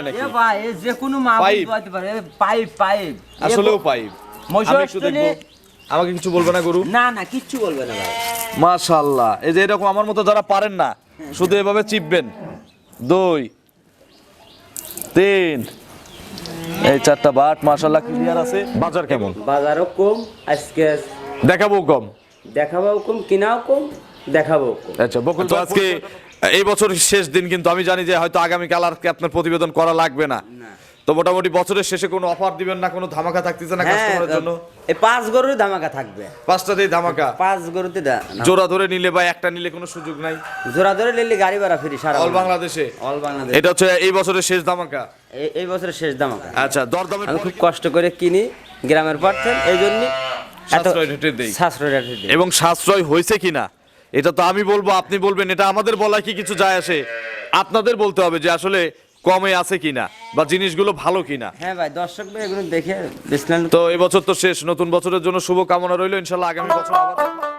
হয় নাকি? ভাই যে কোনো মা পাইপ। পারে পাইপ পাইপ। আসলেও পাইপ। আমি একটু দেখব। আমাকে কিছু বলবে না গরু? না না কিচ্ছু বলবে না ভাই। এই যে এরকম আমার মতো যারা পারেন না শুধু এভাবে চিপবেন। দুই তিন। এই চারটা বাট মাশাল্লাহ ক্লিয়ার আছে। বাজার কেমন? বাজারও কম আজকে দেখাবো কম। দেখাবাও কম কিনাও কম দেখাবো আচ্ছা বকুল আজকে এই বছর শেষ দিন কিন্তু আমি জানি যে হয়তো আগামীকাল আর আপনার প্রতিবেদন করা লাগবে না। তো মোটামুটি বছরের শেষে কোনো অফার দিবেন না কোনো ধামাকা থাকতেছে না হ্যাঁ কাস্টমারের জন্য? এই পাঁচ গরুর ধামাকা থাকবে। পাঁচটাতেই ধামাকা? পাঁচ গরুতে দা- জোড়া ধরে নিলে বা একটা নিলে কোনো সুযোগ নাই? জোড়া ধরে নিলে গাড়ি ভাড়া ফ্রি সারা অল বাংলাদেশে অল বাংলাদেশ এটা হচ্ছে এই বছরের শেষ ধামাকা? এই- বছরের শেষ ধামাকা। আচ্ছা দরদামের আমি খুব কষ্ট করে কিনি গ্রামের পার্থেন এই জন্য সাশ্রয় রেটে দেই। সাশ্রয় রেটে দিই। এবং সাশ্রয় হয়েছে কিনা? এটা তো আমি বলব আপনি বলবেন এটা আমাদের বলা কি কিছু যায় আসে? আপনাদের বলতে হবে যে আসলে কমে আছে কিনা বা জিনিসগুলো ভালো কিনা। হ্যাঁ ভাই দর্শক ভাই এগুলো দেখে তো এবছর তো শেষ নতুন বছরের জন্য শুভ কামনা রইল ইনশাল্লাহ আগামী বছর আবার।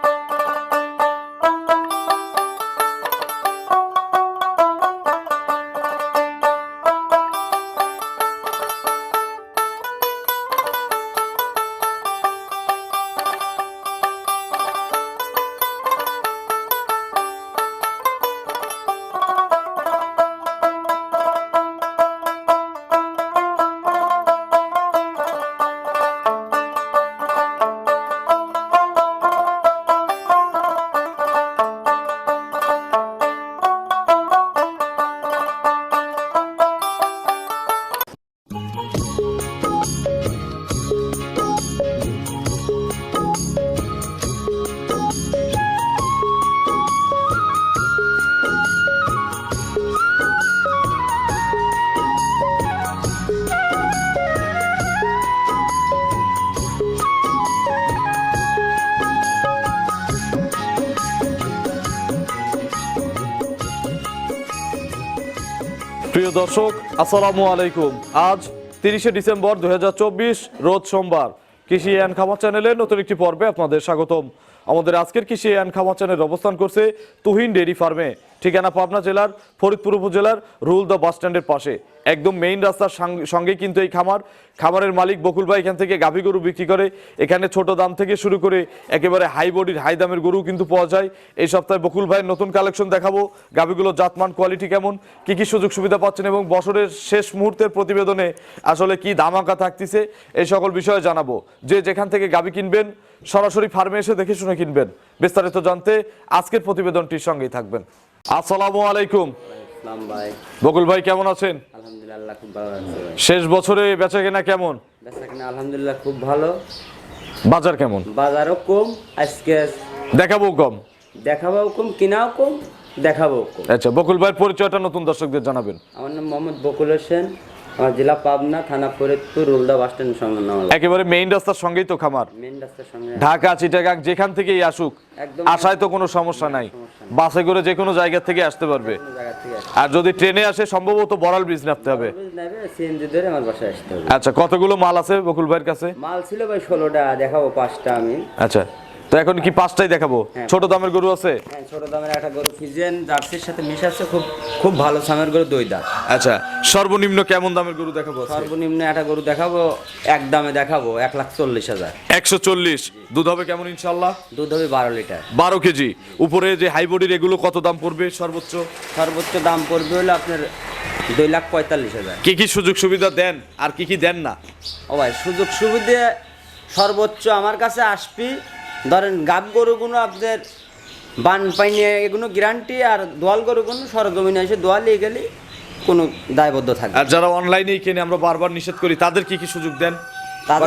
প্রিয় দর্শক, আসসালামু আলাইকুম। আজ তিরিশে ডিসেম্বর দুই হাজার চব্বিশ, রোজ সোমবার। কৃষি অ্যান্ড খামার চ্যানেলের নতুন একটি পর্বে আপনাদের স্বাগতম। আমাদের আজকের কৃষি খামার চ্যানেল অবস্থান করছে তুহিন ডেইরি ফার্মে। ঠিকানা পাবনা জেলার, ফরিদপুর উপজেলার রুল দ্য বাস স্ট্যান্ডের পাশে। একদম মেইন রাস্তার সাং- সঙ্গেই কিন্তু এই খামার। খামারের মালিক বকুল ভাই এখান থেকে গাভী গরু বিক্রি করে। এখানে ছোট দাম থেকে শুরু করে একেবারে হাই বডির হাই দামের গরু কিন্তু পাওয়া যায়। এই সপ্তাহে বকুল ভাইয়ের নতুন কালেকশন দেখাবো। গাভীগুলোর জাতমান কোয়ালিটি কেমন, কি কি সুযোগ সুবিধা পাচ্ছেন এবং বছরের শেষ মুহূর্তের প্রতিবেদনে আসলে কি ধামাকা থাকতেছে, এই সকল বিষয়ে জানাব। যে যেখান থেকে গাভী কিনবেন সরাসরি ফার্মে এসে দেখে শুনে কিনবেন। বিস্তারিত জানতে আজকের প্রতিবেদনটির সঙ্গেই থাকবেন। আসসালামু আলাইকুম। বকুল ভাই কেমন আছেন? আলহামদুলিল্লাহ খুব ভালো শেষ বছরে বেচা কেনা কেমন? বেচা কিনা আলহামদুলিল্লাহ খুব ভালো। বাজার কেমন? বাজারও কম আজকে দেখাবো কম। দেখাবাও কম কিনাও কম দেখাবো কম। আচ্ছা বকুল ভাইয়ের পরিচয়টা নতুন দর্শকদের জানাবেন। আমার নাম মোহাম্মদ বকুল হোসেন। আমার জেলা পাবনা থানা ফরিদপুর রুলদা বাস স্ট্যান্ড সঙ্গে নাম একেবারে মেইন রাস্তার সঙ্গেই তো খামার। মেন রাস্তার সঙ্গে। ঢাকা চিটাগাং যেখান থেকেই আসুক আসায় তো কোনো সমস্যা নাই। বাসে করে যে কোনো জায়গা থেকে আসতে পারবে। আর যদি ট্রেনে আসে সম্ভবত বড়াল ব্রিজ নামতে হবে। সিএনজি ধরে আমার বাসায় আসতে হবে। আচ্ছা কতগুলো মাল আছে বকুল ভাইয়ের কাছে? মাল ছিল ভাই ষোলোটা দেখাবো পাঁচটা আমি। আচ্ছা। তো এখন কি পাঁচটাই দেখাবো? হ্যাঁ। ছোট দামের গরু আছে? হ্যাঁ ছোট দামের একটা গরু ফিজেন জার্সির সাথে মিশাচ্ছে খুব খুব ভালো সামের গরু দই দাঁত। আচ্ছা সর্বনিম্ন কেমন দামের গরু দেখাবো সর্বনিম্ন একটা গরু দেখাবো এক দামে দেখাবো এক লাখ চল্লিশ হাজার। একশো চল্লিশ। দুধ হবে কেমন ইনশাল্লাহ? দুধ হবে বারো লিটার। বারো কেজি। উপরে যে হাই বডির এগুলো কত দাম পড়বে সর্বোচ্চ? সর্বোচ্চ দাম পড়বে হলো আপনার দুই লাখ পঁয়তাল্লিশ হাজার। কি কি সুযোগ সুবিধা দেন আর কি কি দেন না? ও ভাই সুযোগ সুবিধে সর্বোচ্চ আমার কাছে আসবি ধরেন গাব গরুগুলো আপনার বান পাইনি এগুলো গ্যারান্টি আর দোয়াল গরুগুলো সরজমিনে এসে দোয়ালিয়ে গেলে কোনো দায়বদ্ধ থাকে। আর যারা অনলাইনেই কিনে আমরা বারবার নিষেধ করি তাদের কি কি সুযোগ দেন?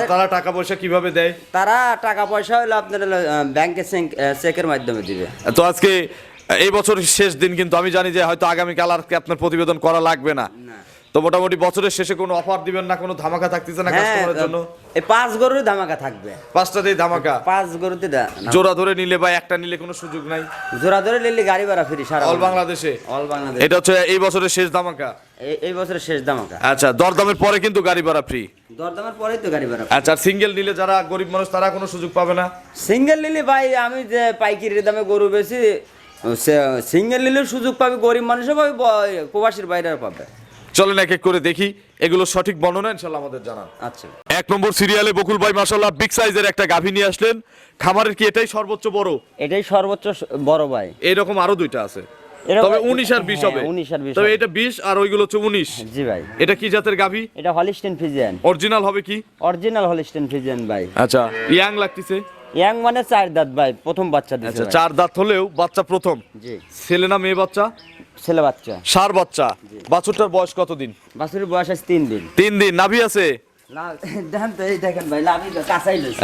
তারা টাকা পয়সা কীভাবে দেয়? তারা টাকা পয়সা হলো আপনার ব্যাংকে চেক- চেকের মাধ্যমে দিবে। তো আজকে এই বছর শেষ দিন কিন্তু আমি জানি যে হয়তো আগামীকাল আর কি আপনার প্রতিবেদন করা লাগবে না। তো মোটামুটি বছরের শেষে কোনো অফার দিবেন না কোনো ধামাকা থাকতেছে না হ্যাঁ কাস্টমারের জন্য? এই পাঁচ গরুর ধামাকা থাকবে। পাঁচটাতেই ধামাকা? পাঁচ গরুতে দা- জোড়া ধরে নিলে বা একটা নিলে কোনো সুযোগ নাই? জোড়া ধরে নিলে গাড়ি ভাড়া ফ্রি সারা অল বাংলাদেশে অল বাংলাদেশ এটা হচ্ছে এই বছরের শেষ ধামাকা? এই- বছরের শেষ ধামাকা। আচ্ছা দরদামের পরে কিন্তু গাড়ি ভাড়া ফ্রি দরদামের পরেই তো গাড়ি ভাড়া আচ্ছা সিঙ্গেল নিলে যারা গরিব মানুষ তারা কোনো সুযোগ পাবে না? সিঙ্গেল নিলে ভাই আমি যে পাইকারি দামে গরু বেশি সিঙ্গেল নিলে সুযোগ পাবে গরিব মানুষও পাবে প্রবাসীর বাইরে পাবে। চলেন এক এক করে দেখি এগুলো সঠিক বর্ণনা ইনশাল্লাহ আমাদের জানান। আচ্ছা। এক নম্বর সিরিয়ালে বকুল ভাই মাসাল্লাহ বিগ সাইজের একটা গাভী নিয়ে আসলেন। খামারের কি এটাই সর্বোচ্চ বড়? এটাই সর্বোচ্চ বড় ভাই। এইরকম আরও দুইটা আছে। তবে উনিশ আর বিশ হ্যাঁ, হবে। 19 আর 20 তবে এটা বিশ আর ওইগুলো হচ্ছে উনিশ। জি ভাই। এটা কি জাতের গাভী? এটা হলিস্টেন ফিজিয়ান। অরিজিনাল হবে কি? অরিজিনাল হলিস্টেন ফিজিয়ান ভাই। আচ্ছা ইয়াং লাগতেছে? ইয়াং মানে চার দাঁত ভাই প্রথম বাচ্চা দিছে আচ্ছা চার দাঁত হলেও বাচ্চা প্রথম। জি। ছেলে না মেয়ে বাচ্চা? ছেলে বাচ্চা। সার বাচ্চা। বাছুরটার বয়স কতদিন? বাছুরের বয়স আছে তিন দিন। তিন দিন। নাভি আছে?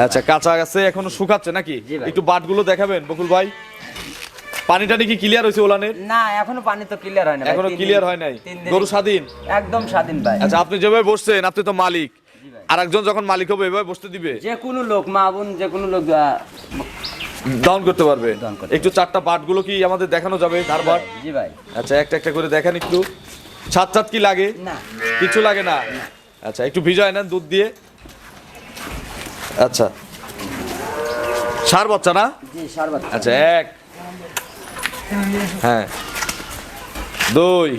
আচ্ছা কাঁচা আছে এখনও শুকাচ্ছে নাকি? একটু বাটগুলো দেখাবেন বকুল ভাই। পানি টানি কি ক্লিয়ার হয়েছে ওলানের? না এখনও পানি তো ক্লিয়ার হয় না এখনও ক্লিয়ার হয় নাই? গরু স্বাধীন? একদম স্বাধীন ভাই। আচ্ছা আপনি যেভাবে বসছেন আপনি তো মালিক। আর একজন যখন মালিক হবে এভাবে বসতে দিবে? যে কোনো লোক মা বোন যে কোনো লোক ডাউন করতে পারবে। একটু চারটা বাটগুলো কি আমাদের দেখানো যাবে তার বাট? জি ভাই। আচ্ছা একটা একটা করে দেখান একটু। ছাদ ছাদ কি লাগে? না। কিছু লাগে না? আচ্ছা একটু ভিজায় নেন দুধ দিয়ে। আচ্ছা। সার বাচ্চা না? আচ্ছা এক। হ্যাঁ। দুই।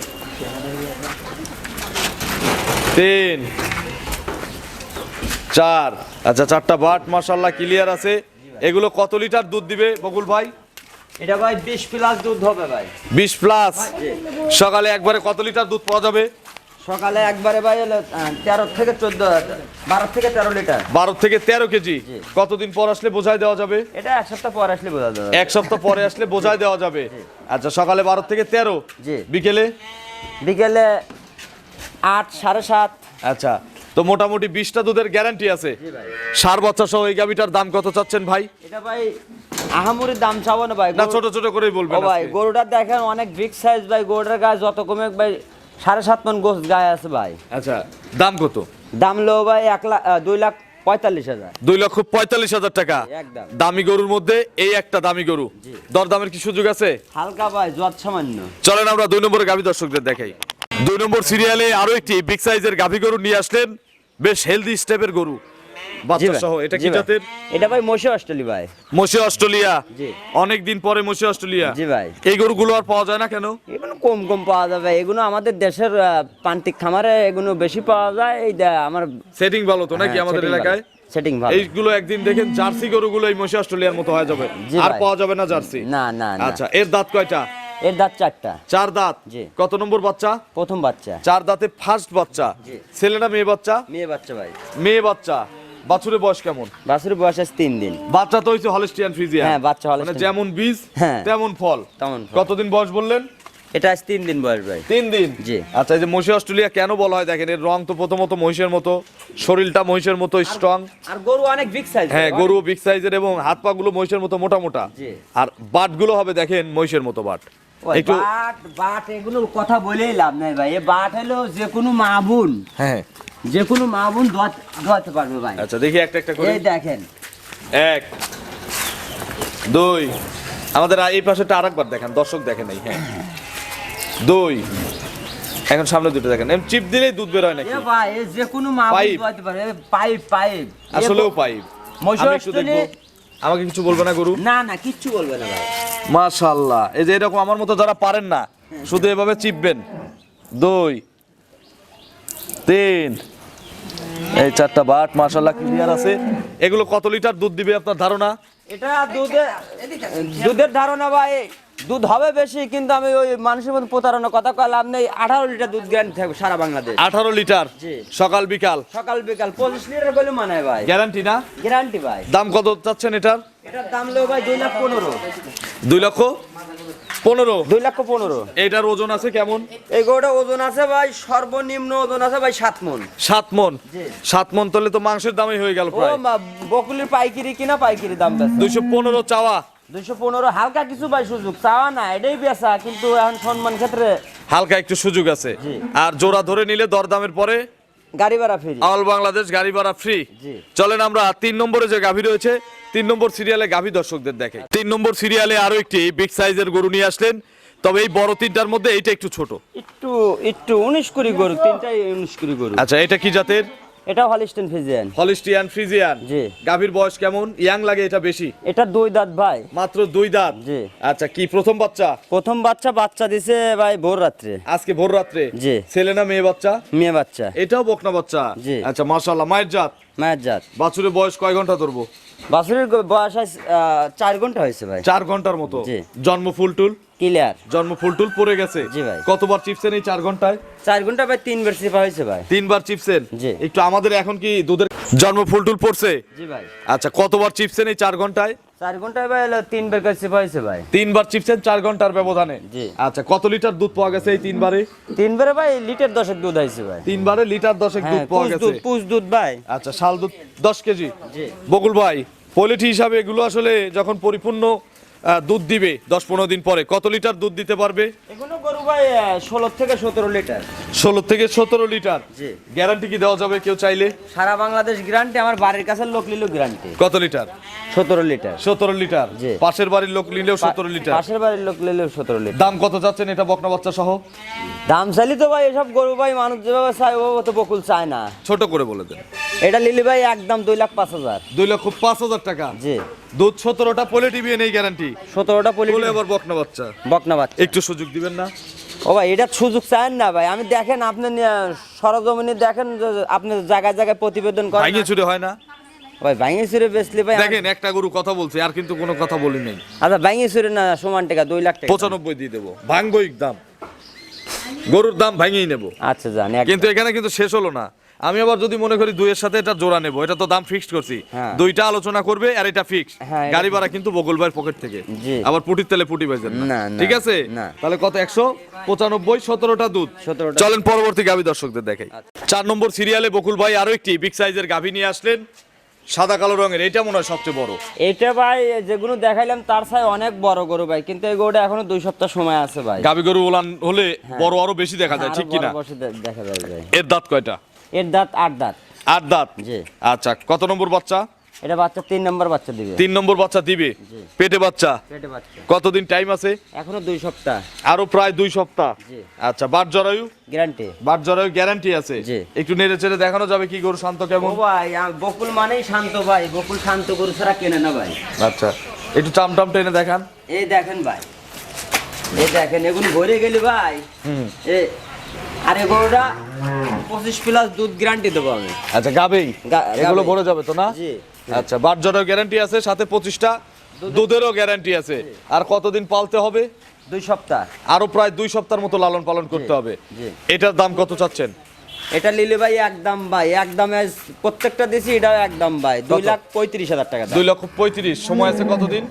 তিন। চার। আচ্ছা চারটা বাট মার্শাল্লাহ ক্লিয়ার আছে। এগুলো কত লিটার দুধ দিবে বকুল ভাই? এটা ভাই বিশ প্লাস দুধ হবে ভাই। বিশ প্লাস? সকালে একবারে কত লিটার দুধ পাওয়া যাবে? সকালে একবারে ভাই হলো তেরো থেকে চোদ্দ বারো থেকে তেরো লিটার। বারো থেকে তেরো কেজি? কতদিন পর আসলে বোঝাই দেওয়া যাবে? এটা এক সপ্তাহ পর আসলে বোঝা যাবে। এক সপ্তাহ পরে আসলে বোঝাই দেওয়া যাবে। আচ্ছা সকালে বারো থেকে তেরো? জি। বিকেলে? বিকেলে আট সাড়ে সাত। আচ্ছা তো মোটামুটি বিশটা দুধের গ্যারান্টি আছে। সার বাচ্চা সহ এই গাভিটার দাম কত চাচ্ছেন ভাই? এটা ভাই আহামুরির দাম চাবো না ভাই না ছোট ছোট করেই বলবেন ভাই। গরুটা দেখেন অনেক বিগ সাইজ ভাই গরুটার গায়ে যত কমে ভাই সাড়ে সাত মন গোস গায়ে আছে ভাই। আচ্ছা দাম কত? দাম লো ভাই এক লাখ দুই লাখ পঁয়তাল্লিশ হাজার। দুই লক্ষ পঁয়তাল্লিশ হাজার টাকা। দামি গরুর মধ্যে এই একটা দামি গরু। দরদামের কি সুযোগ আছে? হালকা ভাই যত সামান্য। চলেন আমরা দুই নম্বরের গাভী দর্শকদের দেখাই। দুই নম্বর সিরিয়ালে আরও একটি বিগ সাইজের গাভী গরু নিয়ে আসলেন। বেশ হেলদি স্টেপের গরু। জি বাচ্চা ভাই, সহ এটা কি জাতের? এটা ভাই মশি অস্ট্রেলি ভাই। মসি অস্ট্রেলিয়া। জি। অনেক দিন পরে মসি অস্ট্রেলিয়া। জি ভাই। এই গরুগুলো আর পাওয়া যায় না কেন? এগুলো কম কম পাওয়া যাবে এগুলো আমাদের দেশের প্রান্তিক খামারে এগুলো বেশি পাওয়া যায়। এই আমার সেটিং ভালো তো নাকি আমাদের এলাকায়? সেটিং ভালো। এইগুলো একদিন দেখেন জার্সি গরুগুলো এই অস্ট্রেলিয়ার মতো হয়ে যাবে। আর পাওয়া যাবে না জার্সি? না না না। আচ্ছা এর দাঁত কয়টা? এর দাঁত চারটা। চার দাঁত? জি। কত নম্বর বাচ্চা? প্রথম বাচ্চা। চার দাঁতে ফার্স্ট বাচ্চা। ছেলে না মেয়ে বাচ্চা? মেয়ে বাচ্চা ভাই। মেয়ে বাচ্চা। বাছুরের বয়স কেমন? বাছুরের বয়স আছে তিন দিন। বাচ্চা তো হইছে হলিস্টিয়ান ফ্রিজিয়ান হ্যাঁ, বাচ্চা মানে যেমন বীজ হ্যাঁ। তেমন ফল। তেমন। কতদিন বয়স বললেন? এটা আজ তিন দিন বয়স ভাই। তিন দিন? জি। আচ্ছা এই যে মহিষী অস্ট্রেলিয়া কেন বলা হয়? দেখেন এর রং তো প্রথমত মহিষের মতো শরীরটা মহিষের মতো স্ট্রং আর গরু অনেক বিগ সাইজ হ্যাঁ গরু বিগ সাইজের এবং হাত পা গুলো মহিষের মতো মোটা মোটা। জি। আর বাটগুলো হবে দেখেন মহিষের মতো বাট। একটু বাট বাট এগুলো কথা বলেই লাভ নাই ভাই। এ বাট হলো যে কোনো মা বোন হ্যাঁ। যে কোনো মা বোন ধোয়াতে পারবে ভাই। আচ্ছা দেখি একটা একটা করে। এই দেখেন। এক দুই আমাদের আর এই পাশেটা আরেকবার দেখেন দর্শক দেখেন এই হ্যাঁ। দুই এখন সামনে দুটো দেখেন। এম চিপ দিলেই দুধ বের হয় নাকি? এ ভাই এ যে কোনো মা বোন পাইপ। ধোয়াতে পারবে। Pipe pipe. আসলেও পাইপ। মহিষী আমি একটু দেখব। অস্ট্রেলিয়া- আমাকে কিছু বলবে না গরু? না না কিচ্ছু বলবে না ভাই। মাশাল্লাহ এই যে এরকম আমার মতো যারা পারেন না শুধু এভাবে চিপবেন। দুই তিন। এই চারটা বাট মাশাল্লাহ ক্লিয়ার আছে। এগুলো কত লিটার দুধ দিবে আপনার ধারণা? এটা দুধের দুধের ধারণা ভাই দুধ হবে বেশি কিন্তু আমি ওই মানুষের মধ্যে প্রতারণা কথা কলাম নেই। আঠারো লিটার দুধ গ্যারান্টি থাকবে সারা বাংলাদেশ। আঠারো লিটার? সকাল বিকাল? সকাল বিকাল পঁচিশ লিটার বলে মানায় ভাই। গ্যারান্টি না? গ্যারান্টি ভাই। দাম কত চাচ্ছেন এটার? এটার দাম লো ভাই দুই লাখ পনেরো। দুই লক্ষ পনেরো? দুই লক্ষ পনেরো। এইটার ওজন আছে কেমন? এই গরুটা ওজন আছে ভাই সর্বনিম্ন ওজন আছে ভাই সাত মন। সাত মন? সাত মন তাহলে তো মাংসের দামই হয়ে গেল বকুলির পাইকারি কিনা পাইকারি দাম দুইশো পনেরো চাওয়া। দুইশো পনেরো হালকা কিছু ভাই সুযোগ। চাওয়া না এটাই বেচা কিন্তু এখন সম্মান ক্ষেত্রে হালকা একটু সুযোগ আছে। আর জোড়া ধরে নিলে দরদামের পরে গাড়ি ভাড়া ফ্রি। অল বাংলাদেশ গাড়ি ভাড়া ফ্রি। চলেন আমরা তিন নম্বরে যে গাভী রয়েছে তিন নম্বর সিরিয়ালে গাভী দর্শকদের দেখে। তিন নম্বর সিরিয়ালে আরও একটি বিগ সাইজের গরু নিয়ে আসলেন তবে এই বড় তিনটার মধ্যে এইটা একটু ছোট। একটু একটু উনিশ কুড়ি গরু তিনটাই উনিশ কুড়ি গরু। আচ্ছা এটা কি জাতের? এটা হলিস্টেন ফিজিয়ান হলিস্টিয়ান ফ্রিজিয়ান জি। গাভীর বয়স কেমন? ইয়াং লাগে এটা বেশি? এটা দুই দাঁত ভাই। মাত্র দুই দাঁত? জি। আচ্ছা কি প্রথম বাচ্চা? প্রথম বাচ্চা বাচ্চা দিছে ভাই ভোর রাত্রে। আজকে ভোর রাত্রে? জি। ছেলে না মেয়ে বাচ্চা? মেয়ে বাচ্চা। এটাও বকনা বাচ্চা? জি। আচ্ছা মাশাআল্লাহ মায়ের জাত? মায়ের জাত। বাছুরের বয়স কয় ঘণ্টা ধরবো? বাছুরের বয়স আজ, আহ, চার ঘণ্টা হয়েছে ভাই। চার ঘণ্টার মতো? জি। জন্ম ফুলটুল ক্লিয়ার জন্ম পড়ে গেছে। জি ভাই। কতবার চিপসেন এই চার ঘন্টায়? চার ঘণ্টা ভাই তিনবার হয়েছে ভাই। তিনবার চিপসেন জি। একটু আমাদের এখন কি দুধের জন্ম পড়ছে? জি ভাই। আচ্ছা কতবার চিপসেন এই চার ঘন্টায়? চার ঘন্টায় ভাই হলো তিনবার করে সিপা হয়েছে ভাই। তিনবার চিপসেন চার ঘণ্টার ব্যবধানে? জি। আচ্ছা কত লিটার দুধ পাওয়া গেছে এই তিনবারে? তিনবারে ভাই লিটার দশেক দুধ হয়েছে ভাই। তিনবারে লিটার দশেক দুধ হ্যাঁ পাওয়া গেছে। দুধ পুষ দুধ ভাই। আচ্ছা শাল দুধ দশ কেজি। জি। বকুল ভাই পোলিটি হিসাবে এগুলো আসলে যখন পরিপূর্ণ দুধ দিবে দশ পনেরো দিন পরে। কত লিটার দুধ দিতে পারবে? এগুলো গরু ভাই ষোলো থেকে সতেরো লিটার। ষোলো থেকে সতেরো লিটার। গ্যারান্টি কি দেওয়া যাবে কেউ চাইলে? সারা বাংলাদেশ গ্যারান্টি আমার বাড়ির কাছে লোক নিলেও গ্যারান্টি। কত লিটার? সতেরো লিটার। সতেরো লিটার। পাশের বাড়ির লোক নিলেও সতেরো লিটার। পাশের বাড়ির লোক নিলেও সতেরো লিটার। দাম কত যাচ্ছেন এটা বকনা বাচ্চা সহ? দাম চাইলে তো ভাই এসব গরু ভাই মানুষ যেভাবে চায় ও তো বকুল চায় না। ছোট করে বলে দেন। এটা লিলি ভাই একদম দুই লাখ পাঁচ হাজার। দুই লক্ষ পাঁচ হাজার টাকা। জি। দুধ সতেরোটা পোলে টিভি নেই গ্যারান্টি সতেরোটা পলি বলে আবার বকনা বাচ্চা। বকনা বাচ্চা। একটু সুযোগ দিবেন না? ও ভাই এটা সুযোগ চান না ভাই। আমি দেখেন আপনি সরজমিনে দেখেন আপনি জায়গায় জায়গায় প্রতিবেদন করেন ভাঙিয়ে চুরে হয় না? ভাই ভাঙে বেচলে ভাই দেখেন একটা গরু কথা বলছে আর কিন্তু কোনো কথা বলি নেই। আচ্ছা ভাঙে সুরে না সমান টাকা দুই লাখ টাকা। পঁচানব্বই দিয়ে দেবো। ভাঙবই দাম। গরুর দাম ভাঙিয়ে নেব। আচ্ছা জান কিন্তু এখানে কিন্তু শেষ হলো না। আমি আবার যদি মনে করি দুইয়ের সাথে এটা জোড়া নেব এটা তো দাম ফিক্সড করছি। হ্যাঁ। দুইটা আলোচনা করবে আর এটা ফিক্সড হ্যাঁ, গাড়ি ভাড়া কিন্তু বগল ভাইয়ের পকেট থেকে। আবার পুটির তেলে পুটি পাইছেন না, না না, ঠিক আছে? তাহলে কত? একশো পঁচানব্বই সতেরোটা দুধ। চলেন পরবর্তী গাভী দর্শকদের দেখাই। আচ্ছা। চার নম্বর সিরিয়ালে বকুল ভাই আরও একটি বিগ সাইজের গাভী নিয়ে আসলেন। সাদা কালো রঙের। এটা মনে হয় সবচেয়ে বড়। এটা ভাই যেগুলো দেখাইলাম তার সাই অনেক বড় গরু ভাই কিন্তু এই গরুটা এখনও দুই সপ্তাহ সময় আছে ভাই। গাভী গরু ওলান হলে বড় আরও বেশি দেখা যায় ঠিক কিনা? দেখা যায় এর দাঁত কয়টা? এর দাঁত আট দাঁত। আট দাঁত? জি। আচ্ছা কত নম্বর বাচ্চা? এটা বাচ্চা তিন নম্বর বাচ্চা দিবে। তিন নম্বর বাচ্চা দিবে? পেটে বাচ্চা? পেটে বাচ্চা। কতদিন টাইম আছে? এখনও দুই সপ্তাহ। আরও প্রায় দুই সপ্তাহ? আচ্ছা বাট জরায়ু? গ্যারান্টি। বাট জরায়ু গ্যারান্টি আছে। একটু নেড়ে চেড়ে দেখানো যাবে কি গরু শান্ত কেমন? ভাই বকুল মানেই শান্ত ভাই। বকুল শান্ত গরু ছাড়া কেনে না ভাই। আচ্ছা একটু চাম টাম টেনে দেখান। এই দেখেন ভাই। এই দেখেন এগুলো ভরে গেলি ভাই। এ আর এই গরুটা পঁচিশ প্লাস দুধ গ্যারান্টি দেবো আমি। আচ্ছা গাবেই এগুলো। ভরে যাবে তো না? আচ্ছা বাট জরায়ু গ্যারান্টি আছে সাথে পঁচিশটা দুধেরও গ্যারান্টি আছে। আর কতদিন পালতে হবে? দুই সপ্তাহ। আরও প্রায় দুই সপ্তাহের মতো লালন পালন করতে হবে। এটার দাম কত চাচ্ছেন? এটা লিলে ভাই একদম ভাই একদমে প্রত্যেকটা দিছি এটাও একদম ভাই। দুই লাখ পঁয়ত্রিশ হাজার টাকা দুই লক্ষ পঁয়ত্রিশ। সময় আছে কতদিন?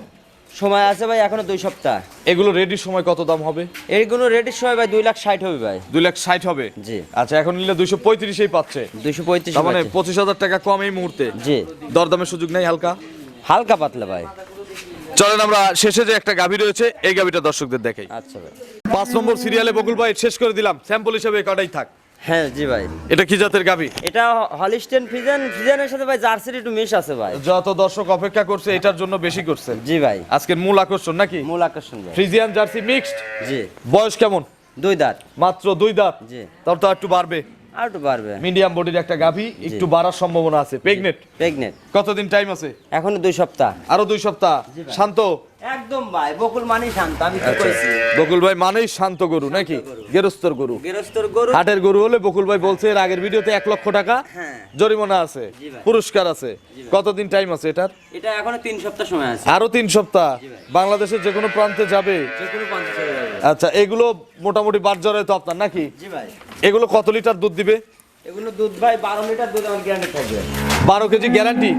সময় আছে ভাই এখনও দুই সপ্তাহ। এগুলো রেডির সময় কত দাম হবে? এইগুলো রেডির সময় ভাই দুই লাখ ষাট হবে ভাই। দুই লাখ ষাট হবে? জি। আচ্ছা এখন নিলে দুইশো পঁয়ত্রিশেই পাচ্ছে। দুইশো পঁয়ত্রিশ মানে পঁচিশ হাজার টাকা কম এই মুহূর্তে। জি। দরদামের সুযোগ নেই হালকা? হালকা পাতলা ভাই। চলেন আমরা শেষে যে একটা গাভী রয়েছে এই গাভীটা দর্শকদের দেখাই। আচ্ছা ভাই। পাঁচ নম্বর সিরিয়ালে বকুল ভাই শেষ করে দিলাম। স্যাম্পল হিসেবে কটাই থাক। হ্যাঁ জি ভাই। এটা কি জাতের গাভী এটা হলিস্টেন ফিজেন ফিজেনের সাথে ভাই জার্সির একটু মিশ আছে ভাই। যত দর্শক অপেক্ষা করছে এটার জন্য বেশি করছেন জি ভাই। আজকের মূল আকর্ষণ নাকি? মূল আকর্ষণ ফ্রিজিয়ান জার্সি মিক্সড? জি। বয়স কেমন? দুই দাঁত। মাত্র দুই দাঁত? জি। তার তো একটু বাড়বে। আর একটু বাড়বে। মিডিয়াম বডির একটা গাভী একটু বাড়ার সম্ভাবনা আছে। প্রেগনেন্ট প্রেগনেন্ট কতদিন টাইম আছে? এখনও দুই সপ্তাহ। আরও দুই সপ্তাহ। শান্ত? একদম ভাই বকুল মানি শান্ত আমি কি কইছি? বকুল ভাই মানেই শান্ত গরু নাকি? গেরস্তর গরু। গৃহস্থর গরু। হাটের গরু হলে বকুল ভাই বলছে এর আগের ভিডিওতে এক লক্ষ টাকা হ্যাঁ। জরিমানা আছে পুরস্কার আছে। কতদিন টাইম আছে এটার? এটা এখনও তিন সপ্তাহ সময় আছে। আরও তিন সপ্তাহ। বাংলাদেশের যে কোনো প্রান্তে যাবে? যে কোনো হাজার যাবে। আচ্ছা এগুলো মোটামুটি বাদ জরায় তো আপনার নাকি? জি ভাই। এগুলো কত লিটার দুধ দিবে? এগুলো দুধ ভাই বারো লিটার দুধ আমার গ্যারান্টি থাকবে। বারো কেজি গ্যারান্টি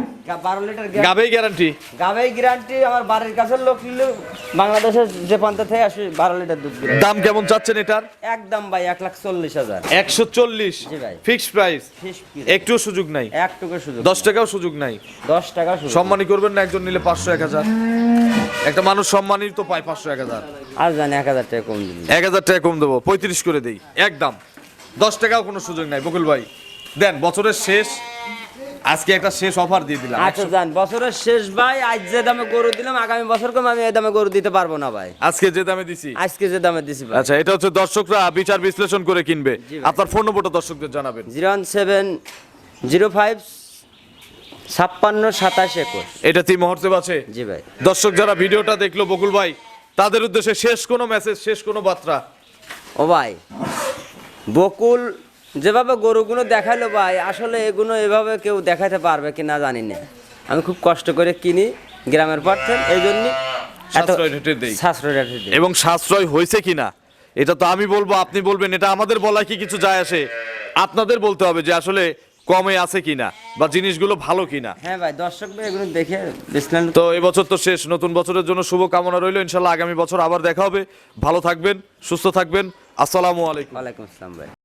বারো লিটার গাবেই গ্যারান্টি গাবেই গ্যারান্টি আমার বাড়ির কাছের লোক নিলেও বাংলাদেশের যে প্রান্ত থেকে আসে বারো লিটার দুধ দাম কেমন চাচ্ছেন এটার? একদম ভাই এক লাখ চল্লিশ হাজার। একশো চল্লিশ। Fixed price? ফিস একটুও সুযোগ নাই? এক টুকু সুযোগ দশ টাকাও সুযোগ নাই? দশ টাকা সম্মানী করবেন না একজন নিলে পাঁচশো এক হাজার। একটা মানুষ সম্মানী তো পায় পাঁচশো এক হাজার। আর জানি এক হাজার টাকা কম এক হাজার টাকা কম দেবো পঁয়ত্রিশ করে দেই একদম। দশ টাকাও কোনো সুযোগ নাই বকুল ভাই। দেন বছরের শেষ আজকে একটা শেষ অফার দিয়ে দিলাম আচ্ছা জান বছরের শেষ ভাই আজ যে দামে গরু দিলাম আগামী বছর কম আমি এই দামে গরু দিতে পারব না ভাই। আজকে যে দামে দিছি? আজকে যে দামে দিছি ভাই। আচ্ছা এটা হচ্ছে দর্শকরা বিচার বিশ্লেষণ করে কিনবে। আপনার ফোন নম্বরটা দর্শকদের জানাবেন। Zero one seven zero five ছাপ্পান্ন সাতাশ একুশ। এটা তিন মুহূর্তে আছে? জি ভাই। দর্শক যারা ভিডিওটা দেখল বকুল ভাই তাদের উদ্দেশ্যে শেষ কোনো মেসেজ শেষ কোনো বার্তা। ও ভাই বকুল যেভাবে গরুগুলো দেখাল ভাই আসলে এগুলো এভাবে কেউ দেখাতে পারবে কি না জানি না। আমি খুব কষ্ট করে কিনি গ্রামের পার্থেন এই জন্য। এবং সাশ্রয় হয়েছে কিনা এটা তো আমি বলব আপনি বলবেন এটা আমাদের বলা কি কিছু যায় আসে? আপনাদের বলতে হবে যে আসলে কমে আছে কিনা বা জিনিসগুলো ভালো কিনা? হ্যাঁ ভাই দর্শক ভাই এগুলো দেখে বিশ্লেষণ তো এবছর তো শেষ নতুন বছরের জন্য শুভ কামনা রইল। ইনশাল্লাহ আগামী বছর আবার দেখা হবে। ভালো থাকবেন সুস্থ থাকবেন। আসসালামু আলাইকুম। ওয়ালাইকুম আসসালাম ভাই।